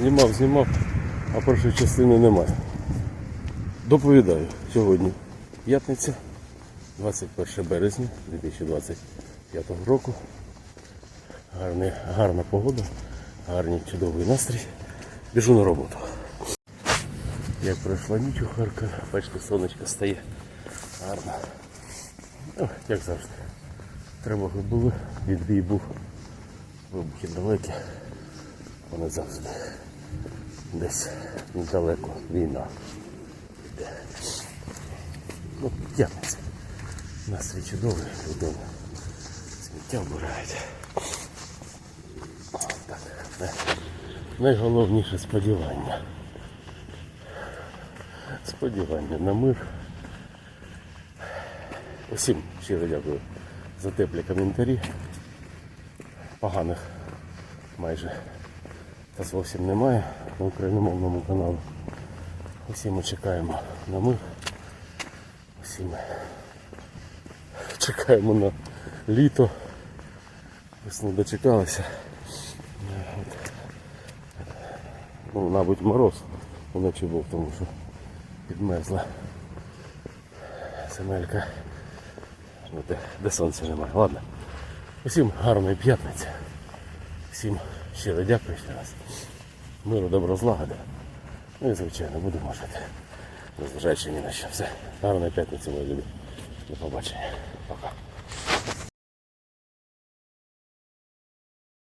Знімав, знімав, а першої частини немає. Доповідаю сьогодні. П'ятниця, 21 березня 2025 року. Гарний, гарна погода, гарний чудовий настрій. Біжу на роботу. Як пройшла ніч у Харкові, бачите, сонечко стає гарно. Ну, як завжди. Тривоги були, відбій був, вибухи далекі. Вони завжди десь недалеко війна. Ну, п'ятниця. Настрій чудовий, людина. Сміття вбирають. Найголовніше сподівання. Сподівання на мир. Усім щиро дякую за теплі коментарі. Поганих майже та зовсім немає на україномовному каналі. Усі ми чекаємо на мир. Усі ми чекаємо на літо. Весну дочекалися. Ну, мабуть, мороз вночі був, тому що підмерзла земелька. Де, де сонця немає. Ладно. Усім гарної п'ятниці. Всім щиро дякую ще раз. Миру, добро, злагоди. Ну і звичайно, будемо жити. Незважаючи ні на що. Все. Гарної п'ятниці, мої любі. До побачення. Пока.